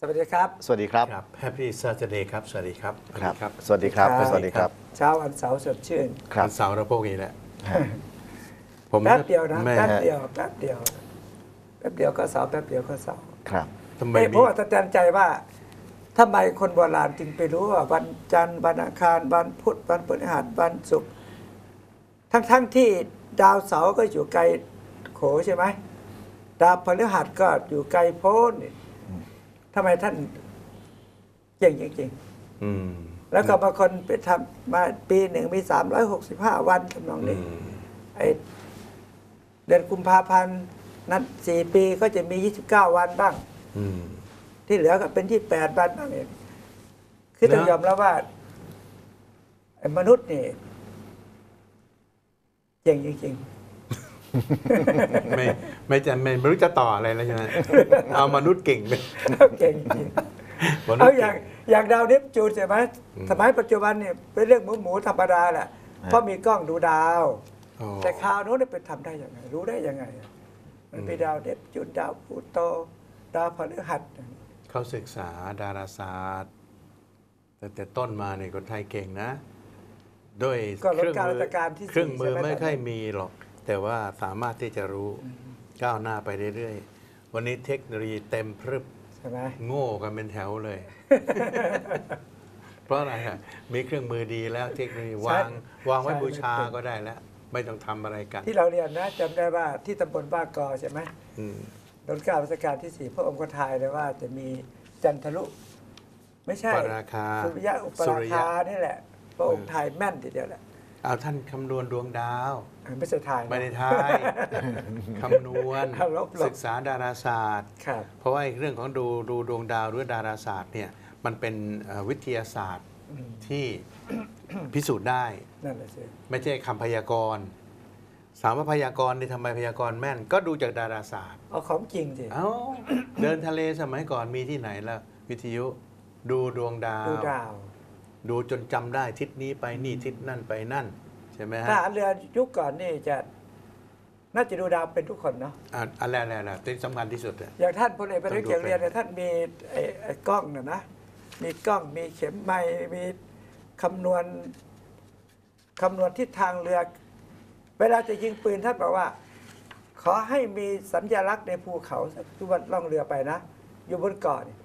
สวัสดีครับ สวัสดีครับ ครับ Happy Saturday ครับ สวัสดีครับ ครับ สวัสดีครับครับ สวัสดีครับ เช้าวันเสาร์สดชื่นครับวันเสาร์เราพวกนี้แหละฮะผมแป๊บเดียวนะไม่แป๊บฮะเดียว แป๊บเดียว แป๊บเดียวก็เสาร์แป๊บเดียวก็เสาร์ครับทำไมเอ้ยผมีมอัศจรรย์ใจว่าทำไมคนโบราณจึงไปรู้ว่าวันจันทร์วันอังคารวันพุธวันพฤหัสวันศุกร์ทั้งทั้งๆที่ดาวเสาร์ก็อยู่ไกลโขใช่ไหมดาวพฤหัสก็อยู่ไกลโพ้นนี่ ทำไมท่านเก่งจริงอืมๆแล้วก็บางคนไปทำมาปีหนึ่งมีสามร้อยหกสิบห้าวันทำนองอืนี้มไอเดือนกุมภาพันธ์นั้นสี่ปีก็จะมียี่สิบเก้าวันบ้างอืมที่เหลือก็เป็นที่แปดวันบ้างเองคือต้องนะยอมรับว่าไอ้มนุษย์นี่เจ๋งจริง ไม่ไม่จะไม่ไม่รู้จะต่ออะไรแล้วใช่ไหมเอามนุษย์เก่งไปๆเก่งจริงมนุษเอาย์อเก่ย่างงอย่างดาวเนปจูนใช่ไหมอืมสมัยปัจจุบันเนี่ยเป็นเรื่องหมูหมูธรรมดาแหละเพราะมีกล้องดูดาวอ๋อแต่คราวโน้นเนี่ยเป็นทำได้ยังไง รู้ได้ยังไงอะมันเป็นดาวเนปจูนดาวพลูโต ดาวพฤหัสเขาศึกษาดาราศาสตร์แต่แต่ต้นมาเนี่ยคนไทยเก่งนะ ด้วยก็ลดเครื่องการมืราชการที่เครื่องมือสี่ใช่ไหมไม่ค่อยมีหรอก แต่ว่าสามารถที่จะรู้ก้าวหน้าไปเรื่อยๆ วันนี้เทคโนโลยีเต็มพรึบใช่ไหมโง่กันเป็นแถวเลย เพราะอะไรฮะมีเครื่องมือดีแล้วเทคโนโลยีวางวางไว้บูชาก็ได้แล้ว ไม่ต้องทำอะไรกันที่เราเรียนนะจำได้ว่าที่ตำบลบ้านกอใช่ไหมอืมรัชกาลรัชกาลที่สี่พระองค์ก็ทายเลยว่าจะมีจันทรุ ไม่ใช่ปราคาสุริยะอุปสุราริคายะนี่แหละ พระองค์ทายแม่นทีเดียวแหละ เอาท่านคำนวณดวงดาวเออไม่ใช่ทายนะไม่ได้ทายคำนวณเอาลบๆ ศึกษาดาราศาสตร์ ครับ เพราะว่าไอ้เรื่องของดูดูดวงดาวหรือดาราศาสตร์เนี่ยมันเป็นเอ่อวิทยาศาสตร์อืม ที่ พิสูจน์ได้ นั่นแหละสิไม่ใช่คำพยากรณ์ถามว่าพยากรณ์นี่ทำไมพยากรณ์แม่น ก็ดูจากดาราศาสตร์ เอาของจริงสิเอ้า เดินทะเลสมัยก่อนมีที่ไหนล่ะ วิทยุดูดวงดาว ดูดาว ดูจนจำได้ทิศนี้ไปนี่ทิศนั่นไปนั่น ใช่ไหมทฮะหารเรือยุคก่อนนี่จะน่าจะดูดาวเป็นทุกคนเนาะอะอะไรอะไรอะไรที่สำคัญที่สุดอะ อย่างท่านพลเอกประยุทธ์ต้องดู เกียรติเรียนเนี่ยท่านมีไอ้ไอ้กล้องน่ะนะมีกล้องมีเข็มไม้มีคำนวณคำนวณทิศทางเรือ เวลาจะยิงปืนท่านบอกว่า ขอให้มีสัญลักษณ์ในภูเขาทุกวันล่องเรือไปนะ อยู่บนเกาะนี่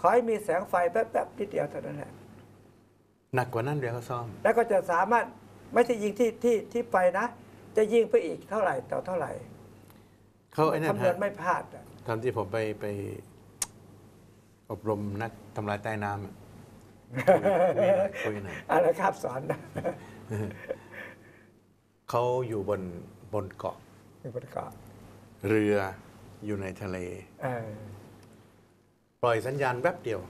ขอให้มีแสงไฟแป๊บๆนิดเดียวเท่านั้นแหละ หนักกว่านั้นเดี๋ยวเขาซ่อม แล้วก็จะสามารถไม่ใช่ยิงที่ที่ที่ไปนะ จะยิงไปอีกเท่าไหร่ต่อเท่าไหร่เขาไอ้นั่นคำนวฮะณไม่พลาดอะตอนที่ผมไปไปอบรมนักทำลายใต้น้ำอะคุยหน่อยคุยหน่อย อะไรครับสอนนะเขาอยู่บนบนเกาะอยู่บนเกาะเรืออยู่ในทะเล เออปล่อยสัญญาณแวบเดียว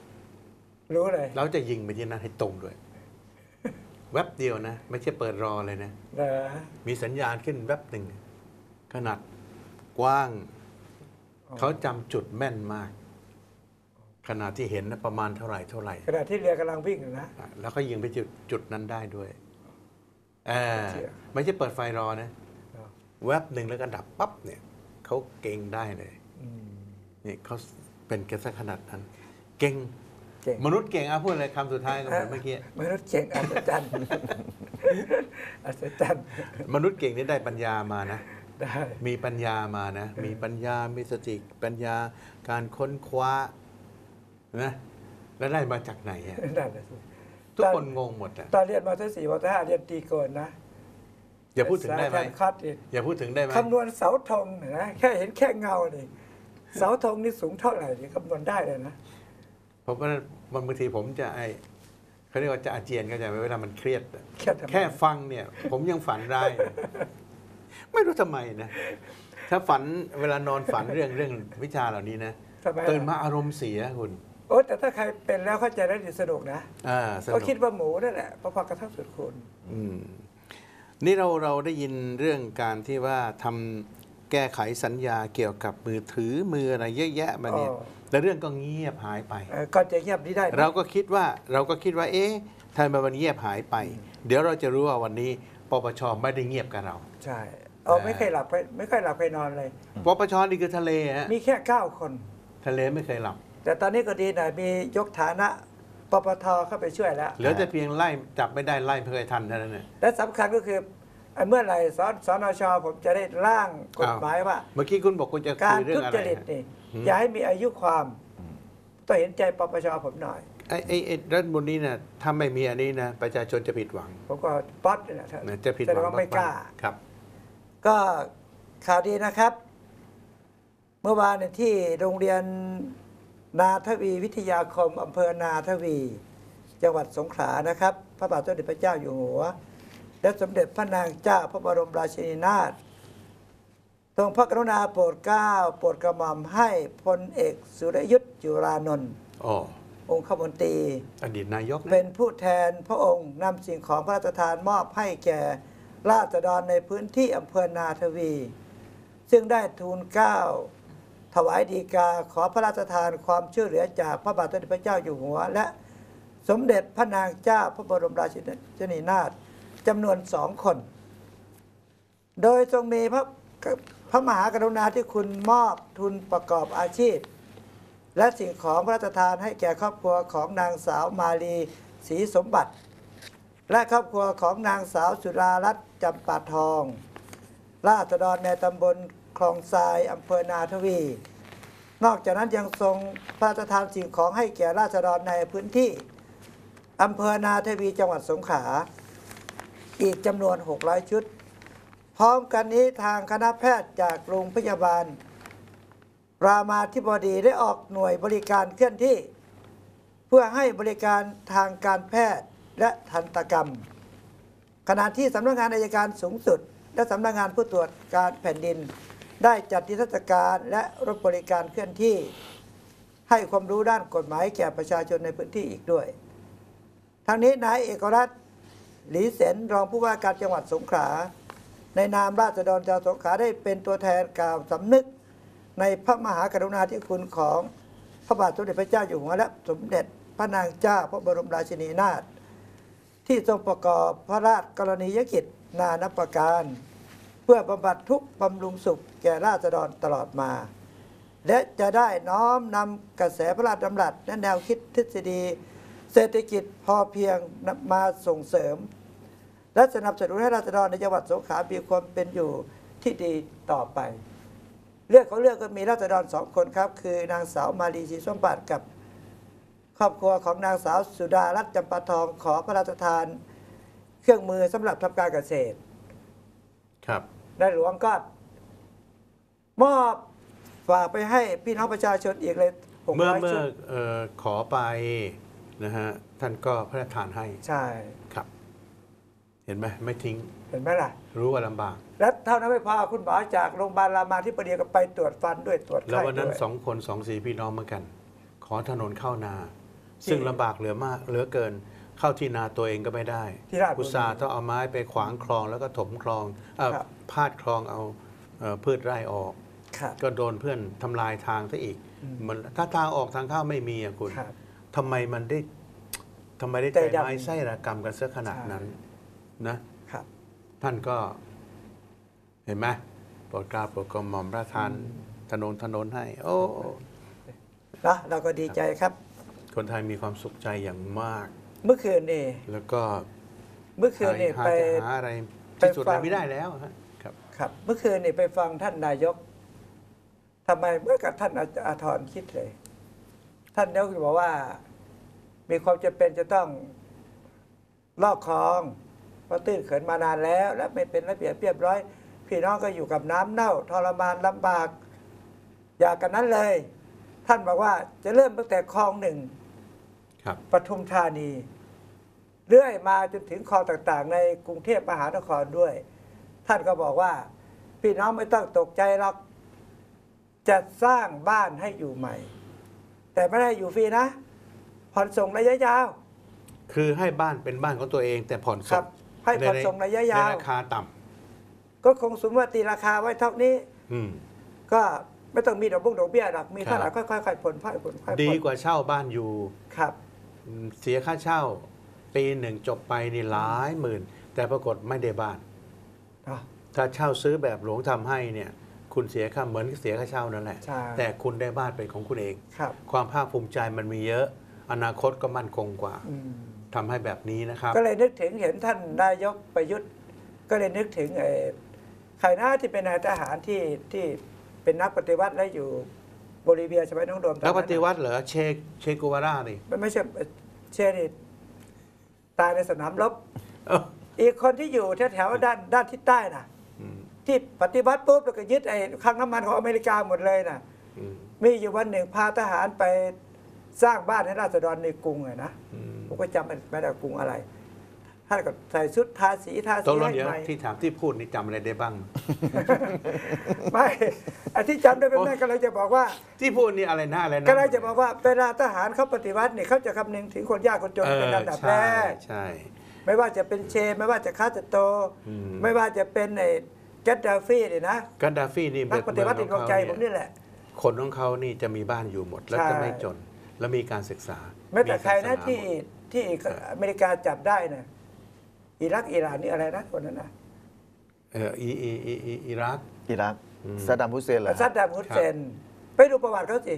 รู้เลย เราจะยิงไปที่นั่นให้ตรงด้วย แวบเดียวนะ ไม่ใช่เปิดรอเลยนะ เหรอมีสัญญาณขึ้นแวบหนึ่งขนาดกว้าง เขาจำจุดแม่นมาก ขนาดที่เห็นนะประมาณเท่าไหร่เท่าไหร่ ขณะที่เรือกำลังวิ่งอยู่นะ อะแล้วก็ยิงไปจุดจุดนั้นได้ด้วยเออเชี่ย ไม่ใช่เปิดไฟรอนะเหรอแวบหนึ่งแล้วก็ดับปั๊บเนี่ยเขาเก่งได้เลย อืมนี่เขาเป็นกันสักขนาดนั้น เก่ง เก่งมนุษย์เก่งอะพูดอะไรคำสุดท้ายกับผมเมื่อกี้มนุษย์เก่งอัศจรรย์อัศจรรย์มนุษย์เก่งนี่ได้ปัญญามานะได้มีปัญญามานะ มีปัญญา มีสติปัญญา การค้นคว้านะแล้วได้มาจากไหนอะนั่นแหละสิทุกคนงงหมดอะตอนเรียนมสี่มห้าเรียนตีโกนนะ อย่าพูดถึงได้ไหมสายแทนคอดอีกอย่าพูดถึงได้ไหมคำนวณเสาธงเนี่ยนะแค่เห็นแค่เงานี่เสาธงนี่สูงเท่าไหร่นี่คำนวณได้เลยนะเพ ราะว่าบางทีผมจะไอเขาเรียกว่าจะอาเจียนก็จะเวลามันเครียดอะแค่ทำไม แค่ฟังเนี่ย ผมยังฝันได้เลยไม่รู้ทำไมนะ ถ้าฝันเวลานอนฝันเรื่องเรื่องวิชาเหล่านี้นะทำไมตื่นมาอารมณ์เสียคุณโอ้แต่ถ้าใครเป็นแล้วเข้าใจได้ดีสนุกนะอ่าสนุก็กคิดว่าหมูนั่นแหละพอๆกระทั่งสุดคูณอืมนี่เราเราได้ยินเรื่องการที่ว่าทำ แก้ไขสัญญาเกี่ยวกับมือถือมืออะไรเยอะแยะมาเนี่ยอ๋อแต่เรื่องก็เงียบหายไปเอ่อก่อนจะเงียบนี้ได้ไหมเราก็คิดว่าเราก็คิดว่า เอ๊ะทำไมมันเงียบหายไป เดี๋ยวเราจะรู้ว่าวันนี้ปปชไม่ได้เงียบกับเรา ใช่เอาไม่เคยหลับไปไม่เคยหลับไปนอนเลยปปชนี่คือทะเลฮะมีแค่เก้าคน ทะเลไม่เคยหลับมแต่ตอนนี้ก็ดีหน่อยมียกฐานะปปทเข้าไปช่วยแล้วเหลือแต่เพียงไล่จับไม่ได้ไล่เพื่อให้ทันเท่านั้นเนี่ยและสำคัญก็คือไอ้ เมื่อไหร่สสนชผมจะได้ร่างกฎหมายว่า เมื่อกี้คุณบอกคุณจะการคุยเรื่อทุงอะไรจริตฮะนี่หืมอย่าให้มีอายุความต้องเห็นใจปปชผมหน่อยไอ้ไอ้ไอ้รัฐบนนี้นะถ้าไม่มีอันนี้นะประชาชนจะผิดหวังผมก็ป๊อตเนี่ยนะนะจะผิดหแสดวังงว่าไม่กล้าๆครับ ก็ข่าวดีนะครับ เมื่อวานเนี่ยที่โรงเรียนนาทวีวิทยาคมอำเภอนาทวี จังหวัดสงขลานะครับ พระบาทสมเด็จพระเจ้าอยู่หัว และสมเด็จพระนางเจ้าพระบรมราชินีนาถทรงพระกรุณาโปรดเกล้าโปรดกระหม่อมให้พลเอกสุรยุทธ์จุรานนท์อ๋อองคมนตรีอดีตนายกนะเป็นผู้แทนพระองค์นำสิ่งของพระราชทานมอบให้แก่ราษฎรในพื้นที่อำเภอนาทวี ซึ่งได้ทูลเกล้าถวายดีกาขอพระราชทานความช่วยเหลือจากพระบาทสมเด็จพระเจ้าอยู่หัว และสมเด็จพระนางเจ้าพระบรมราชินีนาถ จำนวนสองคน โดยทรงมีพระพระมหากรุณาธิคุณมอบทุนประกอบอาชีพ และสิ่งของพระราชทานให้แก่ครอบครัวของนางสาวมาลีศรีสมบัติ และครอบครัวของนางสาวสุรารัตน์จำปาทอง ราษฎรในตำบลคลองทรายอำเภอนาทวี นอกจากนั้นยังทรงพระราชทานสิ่งของให้แก่ราษฎรในพื้นที่อำเภอนาทวีจังหวัดสงขลา อีกจำนวน 600 ชุด พร้อมกันนี้ทางคณะแพทย์จากโรงพยาบาล รามาธิบดีได้ออกหน่วยบริการเคลื่อนที่ เพื่อให้บริการทางการแพทย์และทันตกรรม ขณะที่สำนักงานอายการสูงสุด และสำนักงานผู้ตรวจการแผ่นดิน ได้จัดนิทรรศการและรถบริการเคลื่อนที่ ให้ความรู้ด้านกฎหมายแก่ประชาชนในพื้นที่อีกด้วยทางนี้นายเอกรัฐ หลีเสนรองผู้ว่าการจังหวัดสงขลาในนามราษฎรชาวสงขลาได้เป็นตัวแทนกล่าวสำนึก ในพระมหากรุณาธิคุณของพระบาทสมเด็จพระเจ้าอยู่หัวและสมเด็จพระนางเจ้าพระบรมราชินีนาถที่ทรงประกอบพระราชกรณียกิจนานับประการ เพื่อบำบัดทุกบำรุงสุขแก่ราษฎรตลอดมา และจะได้น้อมนำกระแสพระราชดำรัสและแนวคิดทฤษฎี เศรษฐกิจพอเพียงมาส่งเสริม และสนับสนุนให้ราษฎรในจังหวัดสงขลามีความเป็นอยู่ที่ดีต่อไป เรื่องของเรื่องก็มีราษฎรสองคนครับ คือนางสาวมาลีศรีสมบัติกับครอบครัวของนางสาวสุดารัตน์จำปาทองขอพระราชทาน เครื่องมือสำหรับทำการเกษตร ครับในหลวงก็มอบฝากไปให้พี่น้องประชาชนอีกเลยหกเมื่อร้อยเมื่ชุอดเอ่อขอไปนะฮะท่านก็พระราชทานให้ใช่ครับ เห็นไหมไม่ทิ้ง เห็นไหมล่ะ รู้ว่าลำบาก และเท่านั้นไม่พอคุณหมอจากโรงพยาบาลรามาธิบดีก็ไปตรวจฟันด้วยตรวจแล้วไข้วันนั้นด้วยสองคนสองสีพี่น้องเหมือนกัน ขอถนนเข้านาซึ่งลำบากเหลือมากเหลือเกินเข้าที่นาตัวเองก็ไม่ได้ที่ราชบุรีอุตสาห์ต้องเอาไม้ไปขวางคลองแล้วก็ถมคลองเอ่อครับ พาดคลองเอาเอ่อพืชไร่ออก ครับ ก็โดนเพื่อนทำลายทางซะอีกอืม มันถ้าทางออกทางเข้าไม่มีอะคุณครับ ทำไมมันได้ทำไมได้ใจใจดำไม้ไส้ระกรรมกันเสียขนาดนั้น นะครับ ท่านก็เห็นไหมโปรดเกล้าโปรดกระหม่อมพระทานถนนถนนให้ โอ้นะเราก็ดีใจครับ คนไทยมีความสุขใจอย่างมาก เมื่อคืนนี่แล้วก็เมื่อคืนนี่หาไปจะหาอะไรที่สุดไปฟัอะไรงไม่ได้แล้วฮะครับ ครับ เมื่อคืนนี่ไปฟังท่านนายกทำไมเมื่อกับท่านอาอาทรคิดเลย ท่านนายกบอกว่า มีความจำเป็นจะต้องลอกคลอง เพราะตื้นเขินมานานแล้ว และไม่เป็นระเบียบเรียบร้อย พี่น้องก็อยู่กับน้ำเน่าทรมานลำบาก อยากกันนั้นเลย ท่านบอกว่าจะเริ่มตั้งแต่คลองหนึ่งครับปทุมธานี เรื่อยมาจนถึงคลองต่างๆ ในกรุงเทพมหานครด้วย ท่านก็บอกว่า พี่น้องไม่ต้องตกใจหรอกจะสร้างบ้านให้อยู่ใหม่ แต่ไม่ได้อยู่ฟรีนะผ่อนส่งระยะยาว คือให้บ้านเป็นบ้านของตัวเองแต่ผ่อนคส่รับง ให้ผ่อนส่งระยะยาวในราคาต่ำก็คงสมมติว่าตีราคาไว้เท่านี้ อืมก็ไม่ต้องมีดอกบุ้งดอกเบี้ยหรอกมีเท่าไหร่ครับค่อยๆผ่อนค่อยๆผ่อนค่อยๆผ่อนดีกว่าเช่าบ้านอยู่ครับอืมเสียค่าเช่า ปีหนึ่งจบไปนี่หลายหมื่น แต่ปรากฏไม่ได้บ้านเนาะถ้าเช่าซื้อแบบหลวงทำให้เนี่ยคุณเสียค่าเหมือนเสียค่าเช่านั่นแหละใช่แต่คุณได้บ้านเป็นของคุณเองครับความภาคภูมิใจมันมีเยอะ อนาคตก็มั่นคงกว่าอืม ทำให้แบบนี้นะครับ ก็เลยนึกถึงเห็นท่านนายกประยุทธ์ ก็เลยนึกถึงไอ้ใครหน้าที่เป็นนายทหารที่ที่เป็นนักปฏิวัติและอยู่โบลิเวียใช่ไหมน้องโดมตอนแล้วนั้นปน่ะฏิวัติเหรอเชเชโกวาร่านี่มันไม่ใช่เชนิตตายในสนามรบเอ้าอีกคนที่อยู่แถวๆด้านด้านทิศใต้น่ะอืมที่ปฏิวัติปุ๊บแล้วก็ยึดไอ้คลังน้ำมันของอเมริกาหมดเลยน่ะอืมมีอยู่วันหนึ่งพาทหารไปสร้างบ้านให้ราษฎรในกรุงอะนะอืม ผมก็จำไม่ได้กรุงอะไรท่านก็ใส่ชุดทาสีทาตสีกลงให้เดี๋ยวใหม่ที่ถามที่พูดนี่จำอะไรได้บ้าง ไม่ไอ้ที่จำได้เป็นแม่กำลังจะบอกว่า ที่พูดนี่อะไรนะอะไรนะกำลังจะบอกว่าเวลาทหารเขาปฏิวัติเนี่ยเขาจะคำนึงถึงคนยากคนจนเอเป็นอลำดับแรใช่กใช่ไม่ว่าจะเป็นเช ไม่ว่าจะคาสโตรอืมไม่ว่าจะเป็นไอ้แกดดาฟีเนี่ยนะกันดาฟีนี่นักปฏิวัติในดวงใจผมเมือนี่แหละ คนของเขานี่จะมีบ้านอยู่หมด แล้วใช่จะไม่จน แล้วมีการศึกษา แม้แต่ใครนะศาสาที่หมด ที่อเมริกาจับได้นะอิรักอิหร่านนี่อะไรนะคนนั้นนะเอออีอีอีอีอิรัก อิรักอืมซาดัมฮุสเซนเหรอซัดดามฮุสเซนไปดูประวัติเขาสิ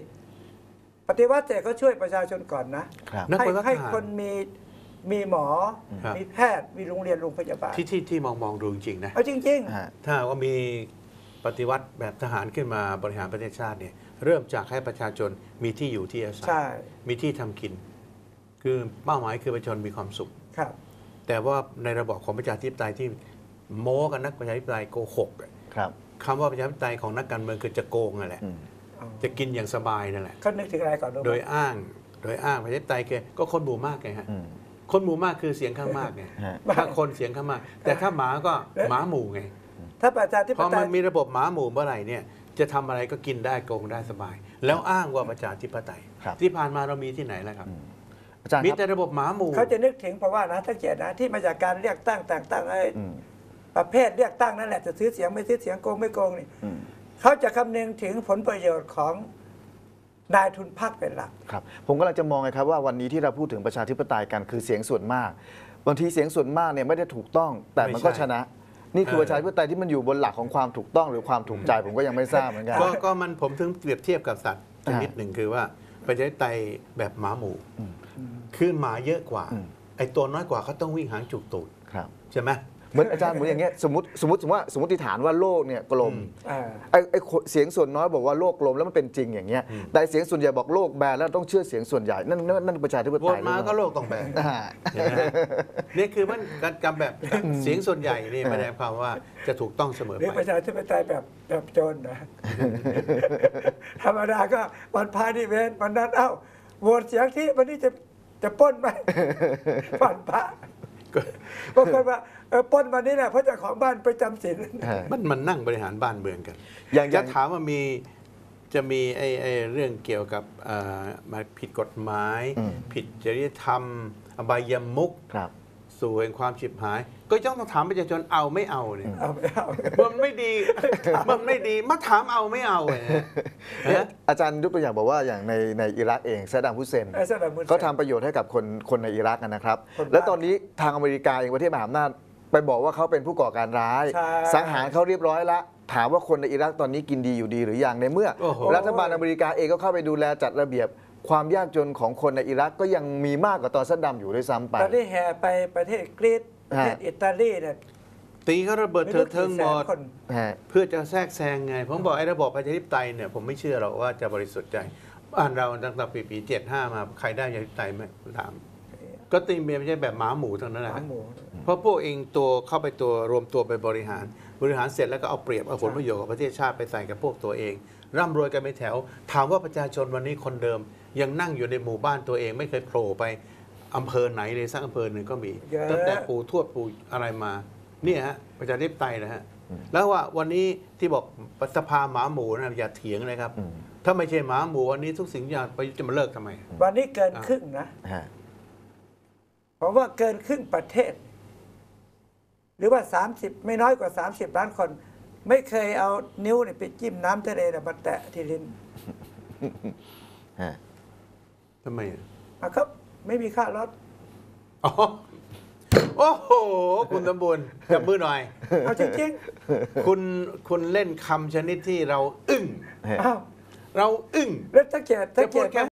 ปฏิวัติเสร็จเขาช่วยประชาชนก่อนนะครับนักให้ปฏิวัติให้ทหารคนมีมีหมอครับมีแพทย์ มีโรงเรียนโรงพยาบาล ที่ที่ที่มองมองดูจริงๆนะเอาจริงฮะถ้าหากว่ามีปฏิวัติแบบทหารขึ้นมาบริหารประเทศชาติเนี่ยเริ่มจากให้ประชาชนมีที่อยู่ที่อาๆศัยใช่มีที่ทำกิน คือเป้าหมายคือประชาชนมีความสุข ครับ แต่ว่าในระบอบของประชาธิปไตยที่โม้กันนักประชาธิปไตยโกหกอะครับคำว่าประชาธิปไตยของนักการเมืองคือจะโกงนั่นแหละ อืมเอาจะกินอย่างสบายนั่นแหละเขานึกถึงอะไรก่อนรู้ไหมโดยอ้าง โดยอ้างประชาธิปไตยคือก็คนหมู่มากไงฮะ อืมคนหมู่มากคือเสียงข้างมากไงฮะ ถ้าคนเสียงข้างมาก แต่ถ้าหมาก็หมาหมู่ไง ถ้าประชาธิเพปราะไตมันยมีระบบหมาหมู่เมื่อไหร่เนี่ยจะทำอะไรก็กินได้โกงได้สบาย แล้วอ้างว่าประชาธิปไตย ครับที่ผ่านมาเรามีที่ไหนแล้วครับ อืม อาจารย์มีครับ แต่ระบบหมาหมู่ เขาจะนึกถึงเพราะว่านะถ้าเกียรตินะที่มาจากการเลือกตั้งแต่งตั้งไอ้อืมประเภทเลือกตั้งนั่นแหละจะซื้อเสียงไม่ซื้อเสียงโกงไม่โกงนี่อืมเขาจะคำนึงถึงผลประโยชน์ของนายทุนพรรคเป็นหลัก ครับผมกำลังจะมองไงครับว่าวันนี้ที่เราพูดถึงประชาธิปไตยกันคือเสียงส่วนมากบางทีเสียงส่วนมากเนี่ยไม่ได้ถูกต้องแต่มันก็ไม่ใช่ชนะ นี่คือเออ ประชาธิปไตยที่มันอยู่บนหลักของความถูกต้องหรือความถูกใจผมก็ยังไม่ทราบเหมือนกัน ก็ก็มันผมถึงเปรียบเทียบกับสัตว์ชอ่านินิดหนึ่งคือว่าประชาธิปไตยแบบหมาหมู่ คือหมาเยอะกว่าอืมไอ้ตัวน้อยกว่าเขาต้องวิ่งหางจุกตูดครับ ใช่ไหมเหมือนอาจารย์เหมือนอย่างเงี้ยสมมติสมมติสมมติว่าสมมติฐานว่าโลกเนี่ยกลมอืมอ่าไอ้ไอ้คนเสียงส่วนน้อยบอกว่าโลกกลมแล้วมันเป็นจริงอย่างเงี้ยแต่เสียงส่วนใหญ่บอกโลกแบนแล้วต้องเชื่อเสียงส่วนใหญ่นั่นนั่นนั่นประชาธิปโหวไตตยมาหรือเปก็ล่าโลกต้องแบนอ่าใช่ไหมนี่คือมันการกำแบบเสียงส่วนใหญ่นี่ไม่ได้หมายความว่าจะถูกต้องเสมอหรือไปประชาธิปไตยแบบแบบโจรนะธรรมดาก็วันพานิเวนวันนั้นเอ้าโหวตเสียงที่วันนี้จะ จะปล้นไหมวันพระก็บางคนว่าเออปล้นวันนี้แหละเพราะเจ้าของบ้านไปจำศีลฮะมันมันนั่งบริหารบ้านเมืองกัน อย่างอจะย่างถามว่ามีจะมีไอ้ไอ้เรื่องเกี่ยวกับเอ่อมาผิดกฎหมายอืมผิดจริยธรรม อบายมุกครับ สู่แห่งความฉิบหาย ก็ต้องถามประชาชนเอาไม่เอาเนี่ย เอาไม่เอา มันไม่ดี มันไม่ดี มาถามเอาไม่เอาเนี่ยฮะอาจารย์ยกตัวอย่างบอกว่าอย่างในในอิรักเองซาดัมฮุสเซนไอ้สนับสนุนเขาทำประโยชน์ให้กับคนคนในอิรักนะครับ คนบ้าแล้วตอนนี้ทางอเมริกาเองประเทศมหาอำนาจไปบอกว่าเขาเป็นผู้ก่อการร้าย ใช่ สังหารเขาเรียบร้อยละถามว่าคนในอิรักตอนนี้กินดีอยู่ดีหรือยังในเมื่อ โอ้โห รัฐบาลอเมริกาเองก็เข้าไปดูแลจัดระเบียบ ความยากจนของคนในอิรักก็ยังมีมากกว่าตอนซัดดัมอยู่ด้วยซ้ำไปตอนนี้แห่ไปประเทศกรีซประเทศฮะอิตาลีเนี่ยตีเขาระเบิดไม่เถิรู้ดเทิงกี่หแสมนดคนฮะเพื่อจะแทรกแซงไง ผมบอกไอ้ระบอบประชาธิปไตยเนี่ยผมไม่เชื่อหรอกว่าจะบริสุทธิ์ใจบ้านเราตั้งแต่ปีปีเจ็ดห้ามาใครได้ประชาธิปไตยไหมถามก็ตีเมียไม่ใช่แบบหมาหมูทั้งนั้นหนะมาหมูเพราะพวกเองตัวเข้าไปตัวรวมตัวไปบริหาร บริหารเสร็จแล้วก็เอาเปรียบเอาผลประโยชน์ของประเทศชาติไปใส่กับพวกตัวเอง ร่ำรวยกันไปแถว ถามว่าประชาชนวันนี้คนเดิม ยังนั่งอยู่ในหมู่บ้านตัวเองไม่เคยโผล่ไปอำเภอไหนเลยสักอำเภอหนึ่งก็มีเยอะ ตั้งแต่ปู่ทวดปู่อะไรมาเนี่ยฮะประชาธิปไตยนะฮะแล้วว่าวันนี้ที่บอกสภาหมาหมูนะอย่าเถียงเลยครับ อืมถ้าไม่ใช่หมาหมูวันนี้ทุกสิ่งอย่างประยุทธ์จะมาเลิกทำไม วันนี้เกินครึ่งนะฮะผมว่าเกินครึ่งประเทศ หรือว่า 30 ไม่น้อยกว่า 30 ล้านคน ไม่เคยเอานิ้วเนี่ยไปจิ้มน้ำทะเลเนี่ยมาแตะที่ลิ้นฮะ ทำไมอะอะครับ ไม่มีค่ารถอ๋อโอ้โห คุณสมบูรณ์จับมือหน่อย เอาจริงคุณคุณเล่นคำชนิดที่เราอึ้ง ๆอ้าวเราอึ้ง แล้วสังเกตสังเกจะพูดตไหแค่ม